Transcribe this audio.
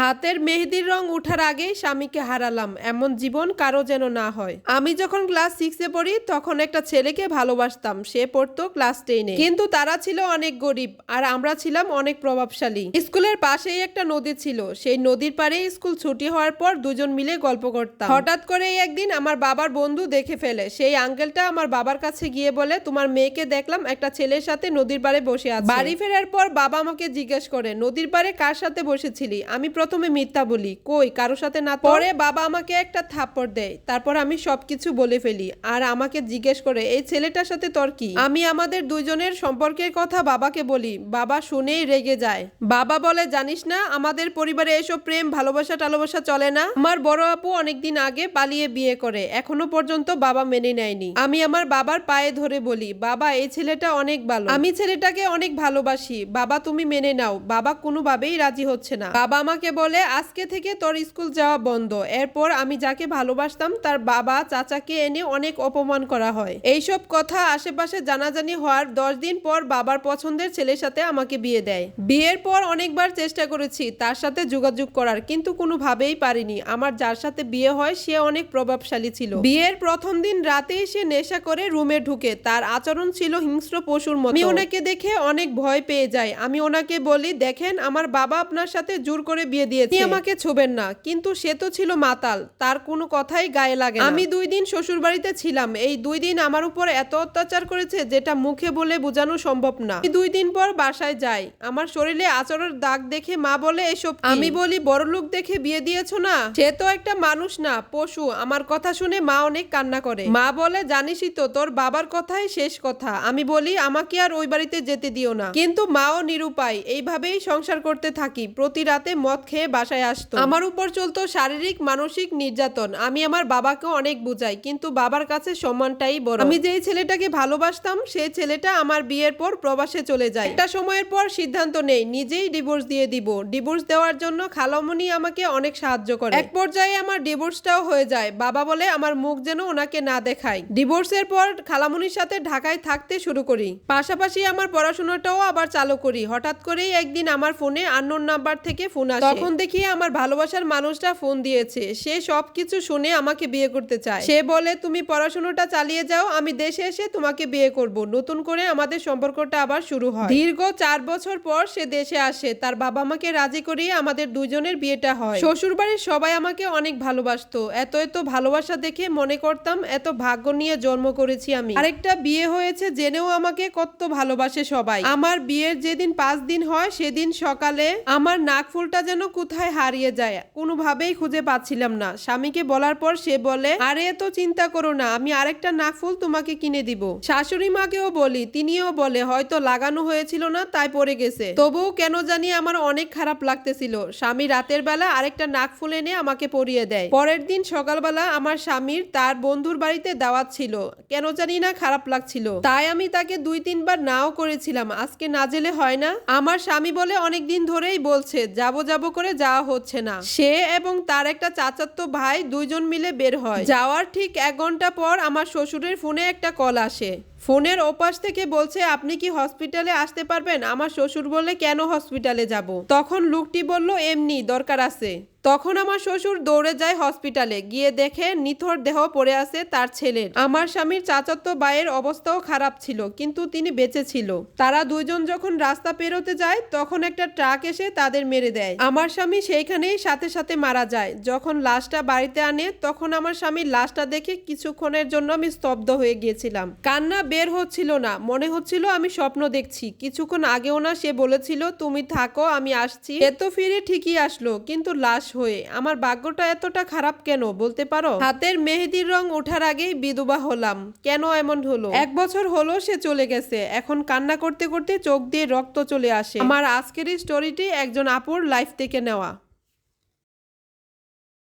হাতের মেহেদির রং উঠার আগেই স্বামীকে হারালাম, এমন জীবন কারও যেন না হয়। আমি যখন ক্লাস সিক্সে পড়ি, তখন একটা ছেলেকে ভালোবাসতাম। সে পড়তো ক্লাস টেনে কিন্তু তারা ছিল অনেক গরিব, আর আমরা ছিলাম অনেক প্রভাবশালী। স্কুলের পাশেই একটা নদী ছিল। সেই নদীর পাড়ে স্কুল ছুটি হওয়ার পর দুজন মিলে গল্প করতাম। হঠাৎ করেই একদিন আমার বাবার বন্ধু দেখে ফেলে। সেই আঙ্কেলটা আমার বাবার কাছে গিয়ে বলে, তোমার মেয়েকে দেখলাম একটা ছেলের সাথে নদীর পাড়ে বসে আছে। বাড়ি ফেরার পর বাবা আমাকে জিজ্ঞেস করে, নদীর পাড়ে কার সাথে বসেছিলি? আমি প্রথমে মিথ্যা বলি, কই? কারোর সাথে না পরে বাবা আমাকে একটা থাপ্পড় দেয়, তারপর আমি সবকিছু বলে ফেলি, আর আমাকে জিজ্ঞেস করে, এই ছেলেটার সাথে তোর কি? আমি আমাদের দুজনের সম্পর্কের কথা বাবাকে বলি, বাবা শুনেই রেগে যায়। বাবা বলে, জানিস না, আমাদের পরিবারে এসব প্রেম, ভালোবাসা, টালোবাসা চলে না? আমার বড় আপু অনেকদিন আগে পালিয়ে বিয়ে করে, এখনও পর্যন্ত বাবা মেনে নেয়নি। আমি আমার বাবার পায়ে ধরে বলি, বাবা, এই ছেলেটা অনেক ভালো। আমি ছেলেটাকে অনেক ভালোবাসি। বাবা, তুমি মেনে নাও। বাবা কোনোভাবেই রাজি হচ্ছে না। বাবা আমাকে বলে, আজকে থেকে তোর স্কুল যাওয়া বন্ধ। এরপর আমি যাকে ভালোবাসতাম, তার বাবা, চাচাকে এনে অনেক অপমান করা হয়। এইসব কথা আশেপাশে জানাজানি হওয়ার দশ দিন পর বাবার পছন্দের ছেলের সাথে আমাকে বিয়ে দেয়। বিয়ের পর অনেকবার চেষ্টা করেছি তার সাথে যোগাযোগ করার, কিন্তু কোনোভাবেই পারিনি। আমার যার সাথে বিয়ে হয়, সে অনেক প্রভাবশালী ছিল। বিয়ের প্রথম দিন রাতেই সে নেশা করে রুমে ঢুকে। তার আচরণ ছিল হিংস্র পশুর মতো। আমি ওনাকে দেখে অনেক ভয় পেয়ে যাই। আমি ওনাকে বলি, দেখেন, আমার বাবা আপনার সাথে জোর করে বিয়ে দিয়েছে। আপনি আমাকে ছোবেন না কিন্তু সে তো ছিল মাতাল তার কোনো কথাই গায়ে লাগে না। আমি দুই দিন শ্বশুর বাড়িতে ছিলাম এই দুই দিন আমার উপর এত অত্যাচার করেছে যেটা মুখে বলে বোঝানো সম্ভব না। দুই দিন পর বাসায় যাই আমার শরীরে আচরের দাগ দেখে মা বলে এসব আমি বলি বড় লোক দেখে বিয়ে দিয়েছ না? সে তো একটা মানুষ না পশু আমার কথা শুনে মা অনেক কান্না করে। মা বলে জানিসই তো তোর বাবার কথাই শেষ কথা। আমি বলি আমাকে আর ওই বাড়িতে যেতে দিও না। কিন্তু মাও নিরুপায় এইভাবেই সংসার করতে থাকি প্রতি রাতে মদ খেয়ে বাসায় আসতো। আমার উপর চলতো শারীরিক, মানসিক নির্যাতন। আমি আমার বাবাকে অনেক বুঝাই, কিন্তু বাবার কাছে সম্মানটাই বড়। আমি যেই ছেলেটাকে ভালোবাসতাম সেই ছেলেটা আমার বিয়ের পর প্রবাসে চলে যায়। একটা সময়ের পর সিদ্ধান্ত নেই, নিজেই ডিভোর্স দিয়ে দিব। ডিভোর্স দেওয়ার জন্য খালামণি আমাকে অনেক সাহায্য করে। এক পর্যায়ে আমার ডিভোর্সটাও হয়ে যায়। বাবা বলে, আমার মুখ যেন ওনাকে না দেখায়। ডিভোর্সের পর খালামণির সাথে ঢাকায় থাকতে শুরু করি। পাশাপাশি আমার পড়াশোনাটাও আবার চালু করি। হঠাৎ করেই একদিন আমার ফোনে আননোন নাম্বার থেকে ফোন আসে। তখন দেখি আমার ভালোবাসার মানুষটা ফোন দিয়েছে। সে সবকিছু শুনে আমাকে বিয়ে করতে চায়। সে বলে, তুমি পড়াশোনাটা চালিয়ে যাও, আমি দেশে এসে তোমাকে বিয়ে করব। নতুন করে আমাদের সম্পর্কটা আবার শুরু হয়। দীর্ঘ চার বছর পর সে দেশে আসে। তার বাবা মাকে রাজি করিয়ে আমাদের দুজনের বিয়েটা হয়। শ্বশুর বাড়ির সবাই আমাকে অনেক ভালোবাসতো। এত এত ভালোবাসা দেখে মনে করতাম, এত ভাগ্য নিয়ে জন্ম করেছি আমি। আরেকটা বিয়ে হয়েছে জেনেও আমাকে কত ভালোবাসে সবাই। আমার বিয়ের যেদিন পাঁচ দিন হয়, সেদিন সকালে আমার নাক ফুলটা যেন কোথায় হারিয়ে যায়? কোনোভাবেই খুঁজে পাচ্ছিলাম না। স্বামীকে বলার পর সে বলে, আরে, এত চিন্তা করো না, আমি আরেকটা নাকফুল তোমাকে কিনে দিব। শাশুড়ি মাকেও বলি, তিনিও বলে, হয়তো লাগানো হয়েছিল না, তাই পড়ে গেছে। তবুও কেন জানি আমার অনেক খারাপ লাগতেছিল। স্বামী রাতের বেলা আরেকটা নাকফুল এনে আমাকে পরিয়ে দেয়। পরের দিন সকালবেলা আমার স্বামীর তার বন্ধুর বাড়িতে দাওয়াত ছিল। কেন জানি না খারাপ লাগছিল। তাই আমি তাকে দুই, তিনবার নাও করেছিলাম। আজকে না জেলে হয় না? আমার স্বামী বলে অনেক দিন ধরেই বলছে, যাব যাব করে যাওয়া হচ্ছে না। সে এবং তার একটা চাচাতো ভাই দুইজন মিলে বের হয়। যাওয়ার ঠিক এক ঘণ্টা পর আমার শ্বশুরের ফোনে একটা কল আসে। ফোনের ওপাশ থেকে বলছে, আপনি কি হসপিটালে আসতে পারবেন? আমার শ্বশুর বলে কেন হসপিটালে যাব? তখন লোকটি বলল, এমনি, দরকার আছে। তখন আমার শ্বশুর দৌড়ে যায় হসপিটালে। গিয়ে দেখে নিথর দেহ পড়ে আছে তার ছেলের। আমার স্বামীর চাচাতো ভাইয়ের অবস্থাও খারাপ ছিল, কিন্তু তিনি বেঁচে ছিল। তারা দুইজন যখন রাস্তা পেরোতে যায়, তখন একটা ট্রাক এসে তাদের মেরে দেয়। আমার স্বামী সেইখানেই সাথে সাথে মারা যায়। যখন লাশটা বাড়িতে আনে, তখন আমার স্বামীর লাশটা দেখে কিছুক্ষণের জন্য আমি স্তব্ধ হয়ে গিয়েছিলাম। কান্না বের হচ্ছিল না। মনে হচ্ছিল আমি স্বপ্ন দেখছি। কিছুক্ষণ আগেও না সে বলেছিল, তুমি থাকো, আমি আসছি। এ তো ফিরে ঠিকই আসলো, কিন্তু লাশ হয়ে। আমার ভাগ্যটা এতটা খারাপ কেন? বলতে পারো? হাতের মেহেদির রং ওঠার আগেই বিধবা হলাম। কেন এমন হলো? এক বছর হলো সে চলে গেছে। এখন কান্না করতে করতে চোখ দিয়ে রক্ত চলে আসে। আমার আজকের স্টোরিটি একজন আপুর লাইফ থেকে নেওয়া।